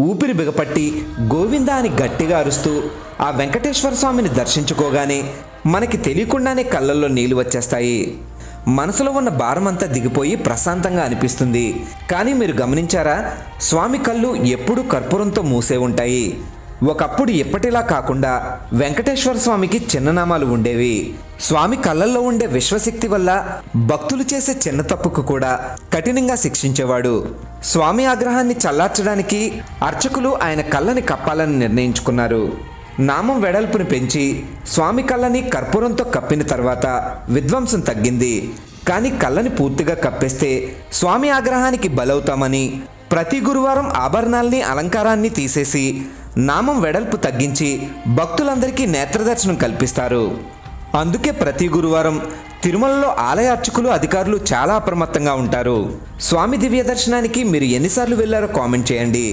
ఊపిరి బిగపట్టి గోవిందా అని గట్టిగా అరుస్తూ ఆ వెంకటేశ్వర స్వామిని దర్శించుకోగానే మనకి తెలియకుండానే కళ్ళల్లో నీళ్ళు వచ్చేస్తాయి. మనసులో ఉన్న భారమంతా దిగిపోయి ప్రశాంతంగా అనిపిస్తుంది. కానీ మీరు గమనించారా? స్వామి కళ్ళు ఎప్పుడూ కర్పూరంతో మూసే ఉంటాయి. ఒకప్పుడు ఎప్పటిలా కాకుండా వెంకటేశ్వర స్వామికి చిన్ననామాలు ఉండేవి. స్వామి కళ్ళల్లో ఉండే విశ్వశక్తి వల్ల భక్తులు చేసే చిన్న తప్పుకు కూడా కఠినంగా శిక్షించేవాడు. స్వామి ఆగ్రహాన్ని చల్లార్చడానికి అర్చకులు ఆయన కళ్ళని కప్పాలని నిర్ణయించుకున్నారు. నామం వెడల్పును పెంచి స్వామి కళ్ళని కర్పూరంతో కప్పిన తర్వాత విధ్వంసం తగ్గింది. కానీ కళ్ళని పూర్తిగా కప్పేస్తే స్వామి ఆగ్రహానికి బలవుతామని ప్రతి గురువారం ఆభరణాల్ని అలంకారాన్ని తీసేసి నామం వెడల్పు తగ్గించి భక్తులందరికీ నేత్రదర్శనం కల్పిస్తారు. అందుకే ప్రతి గురువారం తిరుమలలో ఆలయ అర్చకులు అధికారులు చాలా అప్రమత్తంగా ఉంటారు. స్వామి దివ్య దర్శనానికి మీరు ఎన్నిసార్లు వెళ్ళారో కామెంట్ చేయండి.